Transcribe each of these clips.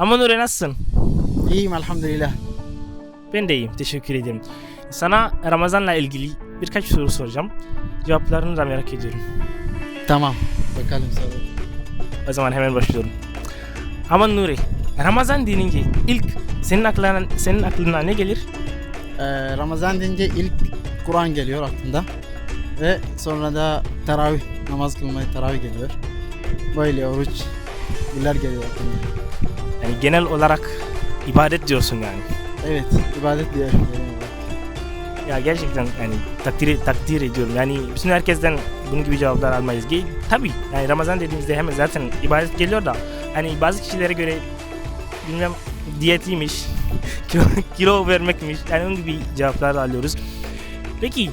Ama Nuri nasılsın? İyiyim elhamdülillah. Ben de iyiyim. Teşekkür ederim. Sana Ramazan'la ilgili birkaç soru soracağım. Cevaplarını da merak ediyorum. Tamam. Bakalım sonra. O zaman hemen başlıyorum. Aman Nuri, Ramazan denince ilk senin aklına senin aklına ne gelir? Ee, Ramazan deyince ilk Kur'an geliyor aklımda. Ve sonra da teravih, namaz kılmayı teravih geliyor. Böyle oruç, bunlar geliyor aklıma. Yani genel olarak ibadet diyorsun yani. Evet, ibadet diyorum. Ya gerçekten yani takdir takdir ediyorum. Yani bütün herkesten bunun gibi cevaplar almayız. Tabii yani Ramazan dediğimizde hemen zaten ibadet geliyor da hani bazı kişilere göre bilmem diyetiymiş, kilo, kilo vermekmiş. Yani onun gibi cevaplar alıyoruz. Peki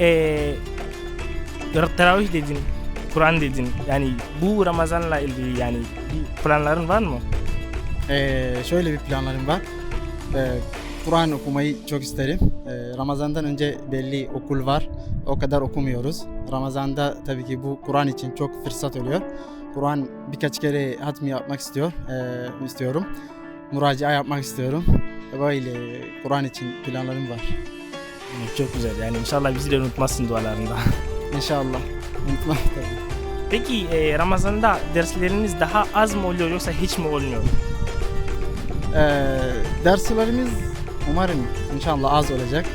eee teravih dedin, Kur'an dedin. Yani bu Ramazan'la ilgili yani bir planların var mı? Ee, şöyle bir planlarım var. Ee, Kur'an okumayı çok isterim. Ee, Ramazan'dan önce belli okul var. O kadar okumuyoruz. Ramazan'da tabii ki bu Kur'an için çok fırsat oluyor. Kur'an birkaç kere hatmi yapmak istiyor, ee, istiyorum. Muracaat yapmak istiyorum. Böyle Kur'an için planlarım var. Çok güzel yani inşallah bizi de unutmazsın dualarında. İnşallah. Unutmam tabii. Peki eee, Ramazan'da dersleriniz daha az mı oluyor yoksa hiç mi olmuyor? Ee, derslerimiz umarım inşallah az olacak.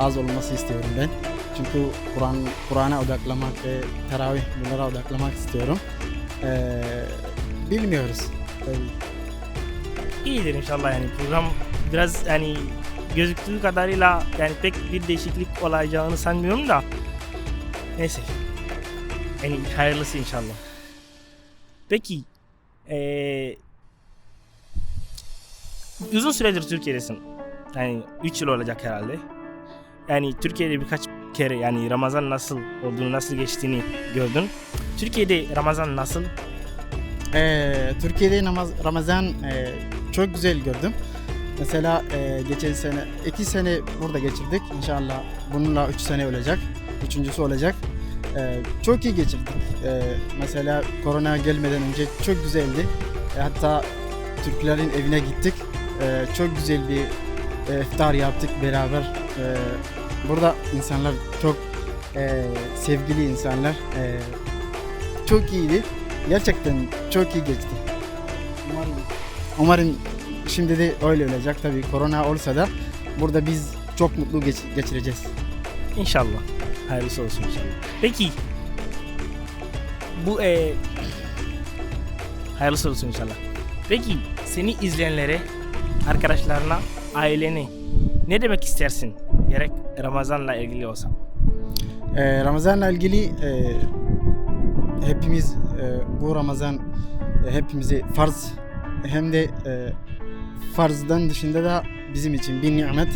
Az olması istiyorum ben. Çünkü Kur'an Kur'an'a odaklamak ve teravih bunlara odaklamak istiyorum. Ee, bilmiyoruz. Tabii. İyidir inşallah yani program biraz yani gözüktüğü kadarıyla yani pek bir değişiklik olacağını sanmıyorum da neyse en hayırlısı inşallah. Peki eee uzun süredir Türkiye'desin. Yani 3 yıl olacak herhalde. Yani Türkiye'de birkaç kere yani Ramazan nasıl olduğunu, nasıl geçtiğini gördün. Türkiye'de Ramazan nasıl? Ee, Türkiye'de namaz, Ramazan e, çok güzel gördüm. Mesela e, geçen sene, iki sene burada geçirdik. İnşallah bununla üç sene olacak. Üçüncüsü olacak. E, çok iyi geçirdik. E, mesela korona gelmeden önce çok güzeldi. E, hatta Türklerin evine gittik. E, çok güzel bir e, iftar yaptık beraber. E, burada insanlar çok e, sevgili insanlar. E, çok iyiydi. Gerçekten çok iyi geçti. Umarım, umarım şimdi de öyle olacak tabii korona olsa da burada biz çok mutlu geç- geçireceğiz. İnşallah. Hayırlısı olsun inşallah. Peki bu e, hayırlısı olsun inşallah. Peki seni izleyenlere, arkadaşlarına, ailene ne demek istersin? Gerek Ramazan'la ilgili olsa. Ee, Ramazan'la ilgili e, hepimiz e, bu Ramazan e, hepimize farz hem de e, farzdan dışında da bizim için bir nimet.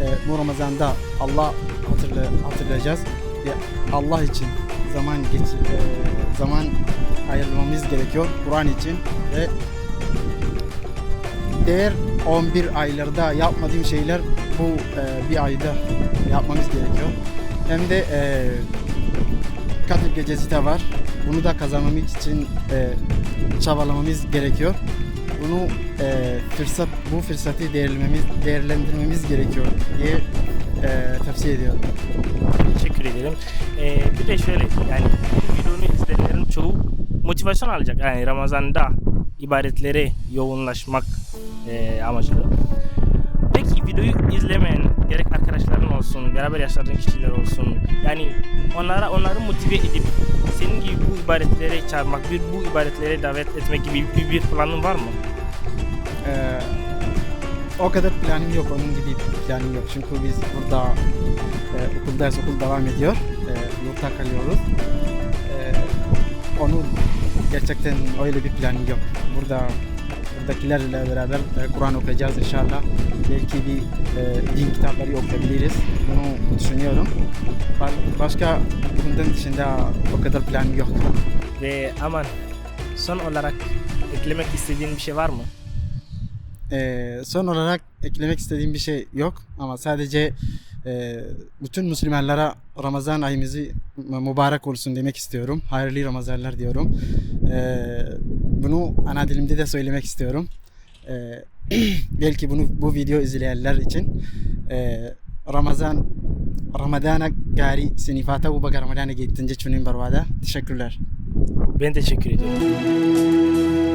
E, bu Ramazan'da Allah hatırla, hatırlayacağız ve Allah için zaman geç e, zaman ayırmamız gerekiyor Kur'an için ve diğer 11 aylarda yapmadığım şeyler bu e, bir ayda yapmamız gerekiyor. Hem de e, Kadir Gecesi de var. Bunu da kazanmamız için e, çabalamamız gerekiyor. Bunu e, fırsat bu fırsatı değerlendirmemiz, değerlendirmemiz gerekiyor diye e, tavsiye ediyorum. Teşekkür ederim. E, bir de şöyle yani bu videonu izleyenlerin çoğu motivasyon alacak. Yani Ramazan'da ibadetlere yoğunlaşmak e, amaçlı. Peki videoyu izlemeyen gerek arkadaşların olsun, beraber yaşadığın kişiler olsun. Yani onlara onları motive edip senin gibi bu ibadetlere çağırmak, bir bu ibadetlere davet etmek gibi bir, bir planın var mı? E, o kadar planım yok, onun gibi bir planım yok. Çünkü biz burada e, okuldayız, okul devam ediyor. E, yurtta kalıyoruz. E, onu gerçekten öyle bir planım yok. Burada buradakilerle beraber e, Kur'an okuyacağız inşallah. Belki bir e, din kitapları okuyabiliriz. Bunu düşünüyorum. Ba- Başka bundan dışında o kadar planım yok. Ve aman son olarak eklemek istediğin bir şey var mı? Ee, son olarak eklemek istediğim bir şey yok ama sadece e, bütün Müslümanlara Ramazan ayımızı mübarek olsun demek istiyorum. Hayırlı Ramazanlar diyorum. Ee, bunu ana dilimde de söylemek istiyorum. Ee, belki bunu bu video izleyenler için ee, Ramazan Ramadana gari sinifata bu baka Ramadana gittin jechuun barbaada. Teşekkürler. Ben teşekkür ediyorum.